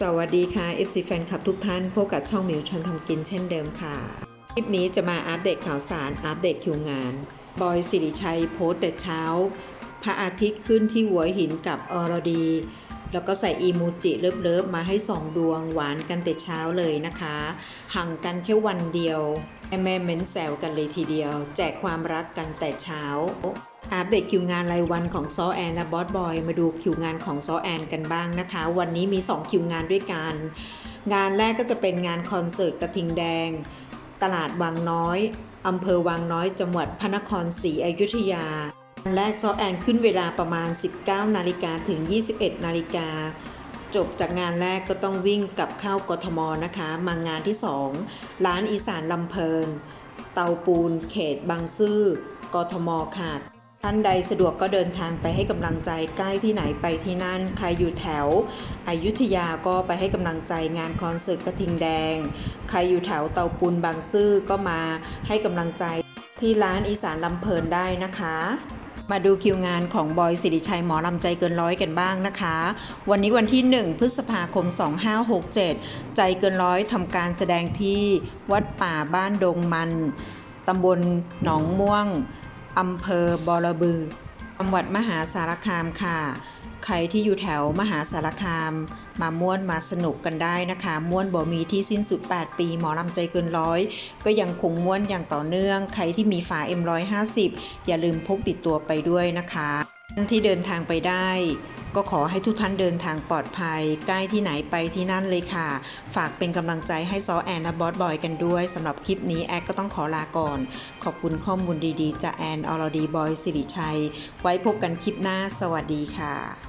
สวัสดีค่ะ FC แฟนคลับทุกท่าน พบกับช่องมิวชนทำกินเช่นเดิมค่ะ คลิปนี้จะมาอัปเดตข่าวสาร อัปเดตคิวงาน บอยสิริชัยโพสแต่เช้า พระอาทิตย์ขึ้นที่หัวหินกับอรดี แล้วก็ใส่อีมูจิเลิฟๆมาให้สองดวงหวานกันแต่เช้าเลยนะคะ ห่างกันแค่วันเดียว แม่แม่เม้นแซวกันเลยทีเดียว แจกความรักกันแต่เช้า อัปเดตคิวงานรายวันของซอแอนและบอสบอย มาดูคิวงานของซอแอนกันบ้างนะคะ วันนี้มี 2 คิวงานด้วยกัน งานแรกก็จะเป็นงานคอนเสิร์ตกระทิงแดง ตลาดวังน้อยอำเภอวังน้อย จังหวัดพระนครศรีอยุธยางานแรกซอแอนขึ้นเวลาประมาณ 19 นาฬิกาถึง 21 นาฬิกา จบจากงานแรกก็ต้องวิ่งกลับเข้ากทมนะคะ มางานที่ 2 ร้านอีสานลำเพลิน เตาปูน เขตบางซื่อกทมค่ะท่านใดสะดวกก็เดินทางไปให้กำลังใจใกล้ที่ไหนไปที่นั่น ใครอยู่แถวอยุธยาก็ไปให้กำลังใจงานคอนเสิร์ตกระทิงแดง ใครอยู่แถวเตาปูนบางซื่อก็มาให้กำลังใจที่ร้านอีสานลำเพลินได้นะคะ มาดูคิวงานของบอยสิริชัยหมอลำใจเกินร้อยกันบ้างนะคะ วันนี้วันที่ 1 พฤษภาคม 2567 ใจเกินร้อยทำการแสดงที่วัดป่าบ้านดงมันตำบลหนองม่วงอำเภอบอระบือจังหวัดมหาสารคามค่ะ ใครที่อยู่แถวมหาสารคาม มาม่วนมาสนุกกันได้นะคะ ม่วนบ่มีที่สิ้นสุด 8 ปีหมอลำใจเกินร้อยก็ยังคงม่วนอย่างต่อเนื่อง ใครที่มีฝา M150 อย่าลืมพกติดตัวไปด้วยนะคะท่านที่เดินทางไปได้ก็ขอให้ทุกท่านเดินทางปลอดภัย ใกล้ที่ไหนไปที่นั่นเลยค่ะ ฝากเป็นกำลังใจให้ซอแอนและบอสบอยกันด้วยสำหรับคลิปนี้แอดก็ต้องขอลาก่อน ขอบคุณข้อมูลดีๆ จากแอนอรดีบอยสิริชัย ไว้พบกันคลิปหน้า สวัสดีค่ะ